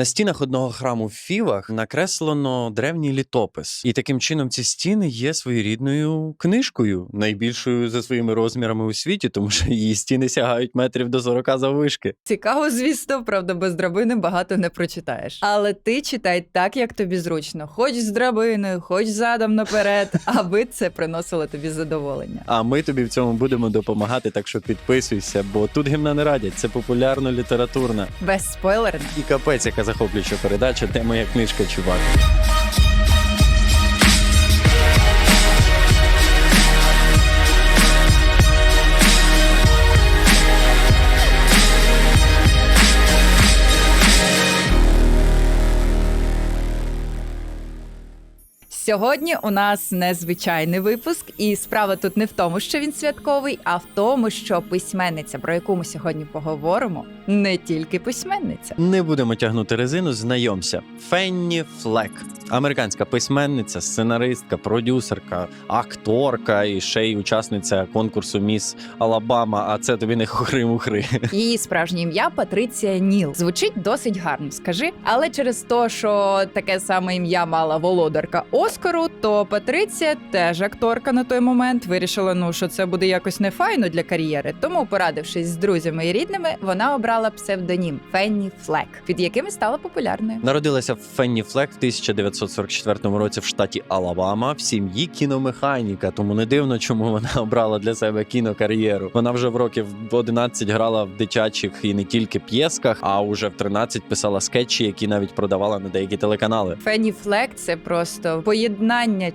На стінах одного храму в Фівах накреслено древній літопис, і таким чином ці стіни є своєрідною книжкою, найбільшою за своїми розмірами у світі, тому що її стіни сягають метрів до 40 заввишки. Цікаво, звісно, правда, без драбини багато не прочитаєш. Але ти читай так, як тобі зручно, хоч з драбиною, хоч задом наперед, аби це приносило тобі задоволення. А ми тобі в цьому будемо допомагати, так що підписуйся, бо тут гімна не радять. Це популярно літературна Без спойлерів. і капець, яка захоплююча передача, де моя книжка, чувак. Сьогодні у нас незвичайний випуск, і справа тут не в тому, що він святковий, а в тому, що письменниця, про яку ми сьогодні поговоримо, не тільки письменниця. Не будемо тягнути резину, знайомся. Фенні Флек. Американська письменниця, сценаристка, продюсерка, акторка і ще й учасниця конкурсу Міс Алабама. А це тобі не хухри-мухри. Її справжнє ім'я Патриція Ніл. Звучить досить гарно, скажи. Але через те, що таке саме ім'я мала володарка Оскару, то Патриція, теж акторка на той момент, вирішила, ну що це буде якось нефайно для кар'єри. Тому, порадившись з друзями і рідними, вона обрала псевдонім Фенні Флек, під яким і стала популярною. Народилася Фенні Флек в 1944 році в штаті Алабама в сім'ї кіномеханіка. Тому не дивно, чому вона обрала для себе кінокар'єру. Вона вже в років 11 грала в дитячих і не тільки п'єсках, а уже в 13 писала скетчі, які навіть продавала на деякі телеканали. Фенні Флек це просто поєднання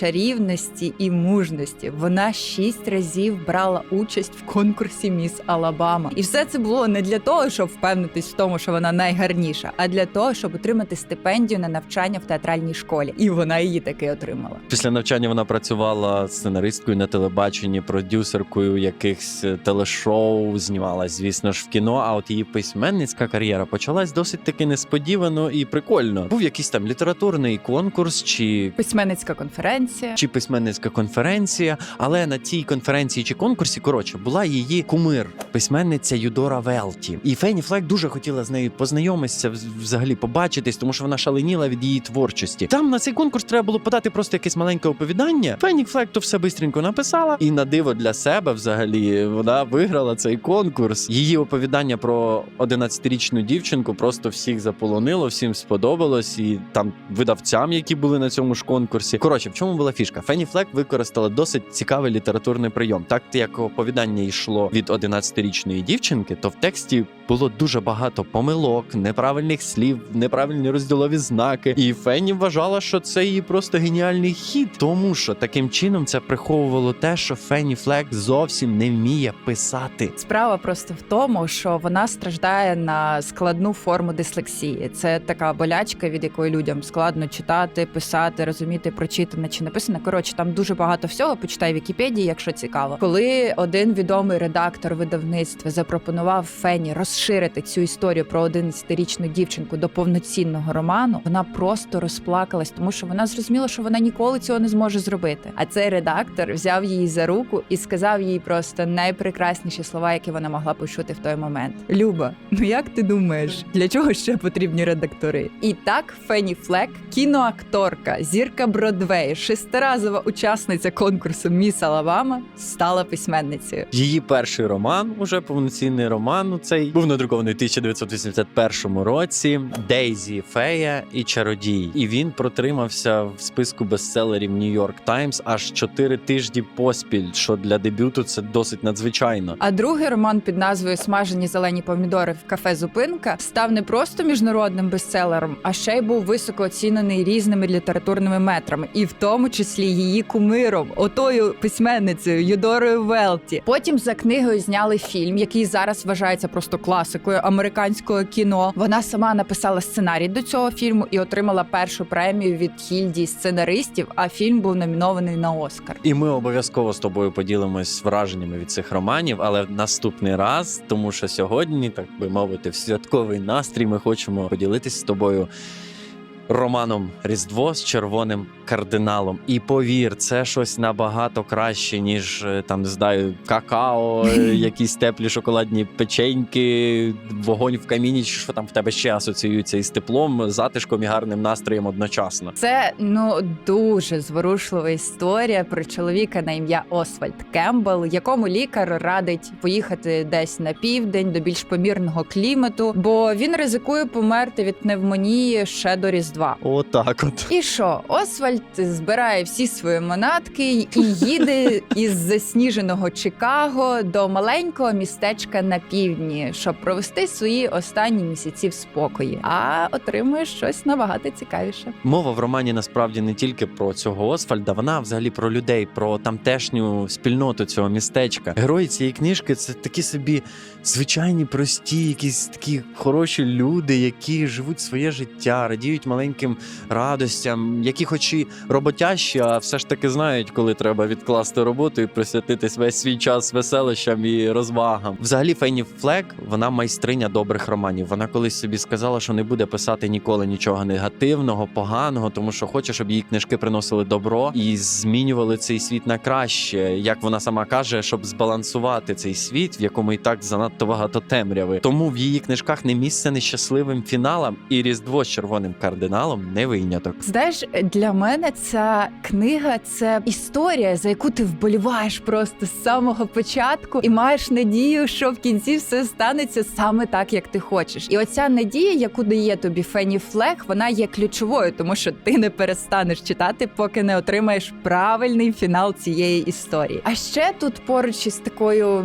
чарівності і мужності. Вона шість разів брала участь в конкурсі Міс Алабама, і все це було не для того, щоб впевнитись в тому, що вона найгарніша, а для того, щоб отримати стипендію на навчання в театральній школі. І вона її таки отримала. Після навчання вона працювала сценаристкою на телебаченні, продюсеркою якихось е, телешоу, знімалась, звісно ж, в кіно. А от її письменницька кар'єра почалась досить таки несподівано і прикольно. Був якийсь там літературний конкурс чи. Письменницька конференція. Чи письменницька конференція, але на цій конференції чи конкурсі, коротше, була її кумир, письменниця Юдора Велті. І Фенні Флек дуже хотіла з нею познайомитися, взагалі побачитись, тому що вона шаленіла від її творчості. Там на цей конкурс треба було подати просто якесь маленьке оповідання. Фенні Флек то все бистренько написала, і на диво для себе взагалі вона виграла цей конкурс. Її оповідання про 11-річну дівчинку просто всіх заполонило, всім сподобалось, і там видавцям, які були на цьому ж конкурсі. Коротше, в чому була фішка? Фенні Флек використала досить цікавий літературний прийом. Так як оповідання йшло від 11-річної дівчинки, то в тексті було дуже багато помилок, неправильних слів, неправильні розділові знаки. І Фенні вважала, що це її просто геніальний хід, тому що таким чином це приховувало те, що Фенні Флек зовсім не вміє писати. Справа просто в тому, що вона страждає на складну форму дислексії. Це така болячка, від якої людям складно читати, писати, розуміти, прочитане чи написане. Коротше, там дуже багато всього. Почитай Вікіпедії, якщо цікаво. Коли один відомий редактор видавництва запропонував Фені розширити цю історію про 11-річну дівчинку до повноцінного роману, вона просто розплакалась, тому що вона зрозуміла, що вона ніколи цього не зможе зробити. А цей редактор взяв її за руку і сказав їй просто найпрекрасніші слова, які вона могла почути в той момент. Люба, ну як ти думаєш, для чого ще потрібні редактори? І так Фенні Флек, кіноакторка, зірка Бродвей, шестиразова учасниця конкурсу Міс Алабама, стала письменницею. Її перший роман, уже повноцінний роман, у цей був надрукований у 1981 році. Дейзі Фея і Чародій. І він протримався в списку бестселерів Нью-Йорк Таймс аж 4 тижні поспіль, що для дебюту це досить надзвичайно. А другий роман під назвою Смажені зелені помідори в кафе Зупинка став не просто міжнародним бестселером, а ще й був високо оцінений різними літературними метрами, і в тому числі її кумиром, отою письменницею Юдорою Велті. Потім за книгою зняли фільм, який зараз вважається просто класикою американського кіно. Вона сама написала сценарій до цього фільму і отримала першу премію від гільдії сценаристів. А фільм був номінований на Оскар. І ми обов'язково з тобою поділимось враженнями від цих романів, але наступний раз, тому що сьогодні, так би мовити, в святковий настрій ми хочемо поділитись з тобою романом Різдво з червоним кардиналом. І повір, це щось набагато краще, ніж е, там не знаю, какао, якісь теплі шоколадні печеньки, вогонь в каміні, чи що там в тебе ще асоціюється із теплом, затишком і гарним настроєм одночасно. Це ну дуже зворушлива історія про чоловіка на ім'я Освальд Кембл, якому лікар радить поїхати десь на південь до більш помірного клімату, бо він ризикує померти від пневмонії ще до різдва. Отак, от. І що, Освальд збирає всі свої манатки і їде із засніженого Чикаго до маленького містечка на півдні, щоб провести свої останні місяці в спокої, а отримує щось набагато цікавіше. Мова в романі насправді не тільки про цього Освальда, вона взагалі про людей, про тамтешню спільноту цього містечка. Герої цієї книжки це такі собі звичайні, прості, якісь такі хороші люди, які живуть своє життя, радіють маленьким радостям, які, хоч і роботящі, а все ж таки знають, коли треба відкласти роботу і присвятити весь свій час веселищам і розвагам. Взагалі, Фенні Флек, вона майстриня добрих романів. Вона колись собі сказала, що не буде писати ніколи нічого негативного, поганого, тому що хоче, щоб її книжки приносили добро і змінювали цей світ на краще. Як вона сама каже, щоб збалансувати цей світ, в якому і так занадто багато темряви. Тому в її книжках не місце нещасливим фіналам, і різдво з червоним кардиналом не виняток. Знаєш, для мене ця книга це історія, за яку ти вболіваєш просто з самого початку, і маєш надію, що в кінці все станеться саме так, як ти хочеш. І оця надія, яку дає тобі Фенні Флег, вона є ключовою, тому що ти не перестанеш читати, поки не отримаєш правильний фінал цієї історії. А ще тут поруч із такою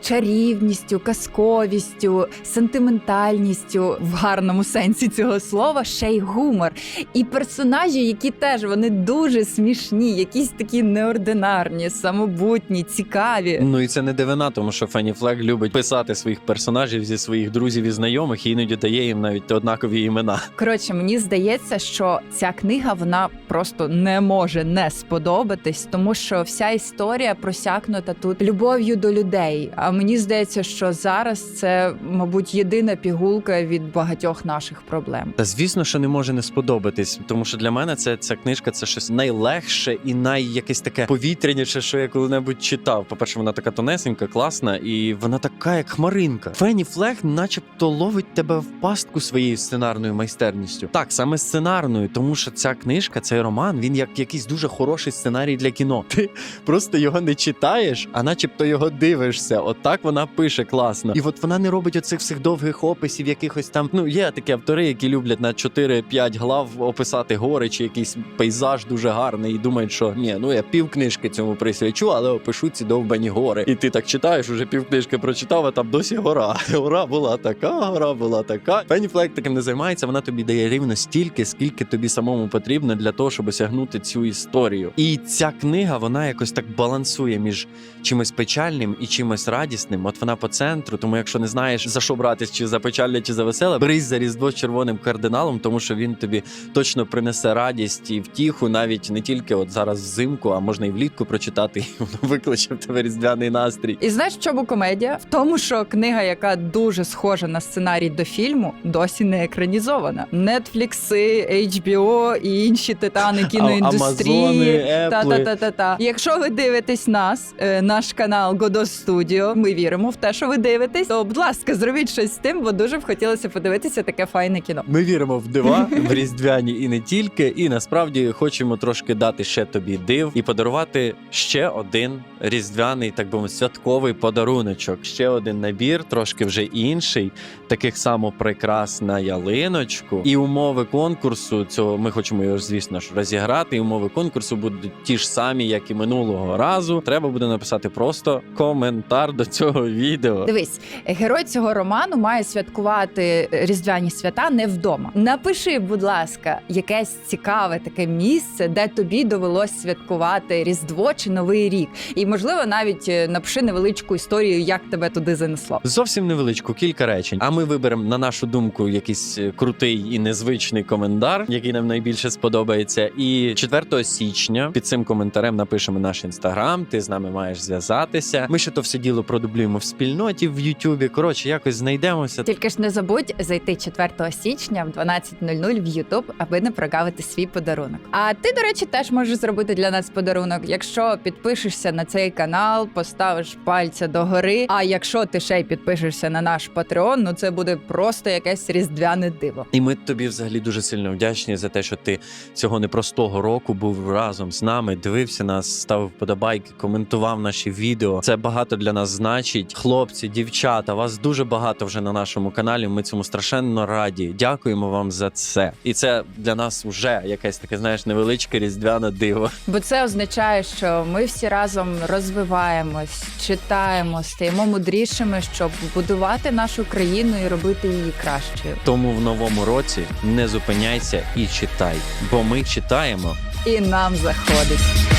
чарівністю, казковістю, сентиментальністю в гарному сенсі цього слова, ще й гумор. І персонажі, які теж вони дуже смішні, якісь такі неординарні, самобутні, цікаві. Ну і це не дивина, тому що Фенні Флек любить писати своїх персонажів зі своїх друзів і знайомих, і іноді дає їм навіть однакові імена. Коротше, мені здається, що ця книга вона просто не може не сподобатись, тому що вся історія просякнута тут любов'ю до людей. А мені здається, що зараз це, мабуть, єдина пігулка від багатьох наших проблем. Та звісно, що не може не сподобатись, тому що для мене це ця книжка це щось найлегше і най якесь таке повітряніше, що я коли-небудь читав. По-перше, вона така тонесенька, класна, і вона така, як хмаринка. Фенні Флег, начебто, ловить тебе в пастку своєю сценарною майстерністю. Так, саме сценарною, тому що ця книжка, цей роман, він як якийсь дуже хороший сценарій для кіно. Ти просто його не читаєш, а начебто його дивишся. Отак вона пише класно. І от вона не робить оцих всіх довгих описів, якихось там. Ну є такі автори, які люблять на 4-5 глав описати гори чи якийсь пейзаж дуже гарний, і думають, що ні, ну я пів книжки цьому присвячу, але опишу ці довбані гори. І ти так читаєш, уже пів книжки прочитав, а там досі гора. Гора була така, гора була така. Пенні Флек таким не займається. Вона тобі дає рівно стільки, скільки тобі самому потрібно для того, щоб осягнути цю історію. І ця книга вона якось так балансує між чимось печальним і чимось радісним. От вона по центру. Тому, якщо не знаєш за що братись, чи за печальне, чи за веселе, берись за різдво з червоним кардиналом, тому що він тобі точно принесе радість і втіху, навіть не тільки от зараз взимку, а можна і влітку прочитати, і воно викличе в тебе різдвяний настрій. І знаєш, в чому комедія? В тому, що книга, яка дуже схожа на сценарій до фільму, досі не екранізована. Нетфлікси, HBO і інші титани кіноіндустрії. Та та та та та. Якщо ви дивитесь нас, е, наш канал Godot Studio, ми віримо в те, що ви дивитесь. То, будь ласка, зробіть щось з тим, бо дуже б хотілося подивитися таке файне кіно. Ми віримо в дива в різдвяні і не тільки. І насправді хочемо трошки дати ще тобі див і подарувати ще один різдвяний, так би мовити, святковий подаруночок. Ще один набір, трошки вже інший, таких само прикрас на ялиночку. І умови конкурсу цього ми хочемо його, звісно ж, розіграти. І умови конкурсу будуть ті ж самі, як і минулого разу. Треба буде написати просто коментар до цього відео. Дивись, герой цього роману має святкувати різдвяні свята не вдома. Напиши, будь ласка, якесь цікаве таке місце, де тобі довелось святкувати Різдво чи Новий рік. І можливо, навіть е, напиши невеличку історію, як тебе туди занесло. Зовсім невеличку, кілька речень. А ми виберемо на нашу думку якийсь е, крутий і незвичний коментар, який нам найбільше сподобається. І 4 січня під цим коментарем напишемо наш інстаграм. Ти з нами маєш зв'язатися. Ми ще то все діло продублюємо в спільноті в Ютубі. Коротше, якось знайдемося. Тільки ж не забудь зайти 4 січня в 12.00 в YouTube, аби не прогавити свій подарунок. А ти, до речі, теж можеш зробити для нас подарунок, якщо підпишешся на цей канал, поставиш пальця догори. А якщо ти ще й підпишешся на наш Patreon, ну це буде просто якесь різдвяне диво. І ми тобі взагалі дуже сильно вдячні за те, що ти цього непростого року був разом з нами, дивився нас, ставив подобайки, коментував наші відео. Це багато для нас значить. Хлопці, дівчата, вас дуже багато вже на нашому каналі. Ми цьому страшенно раді. Дякуємо вам за це. І це для нас вже якесь таке, знаєш, невеличке різдвяне диво. Бо це означає, що ми всі разом розвиваємось, читаємо, стаємо мудрішими, щоб будувати нашу країну і робити її кращою. Тому в новому році не зупиняйся і читай, бо ми читаємо. І нам заходить.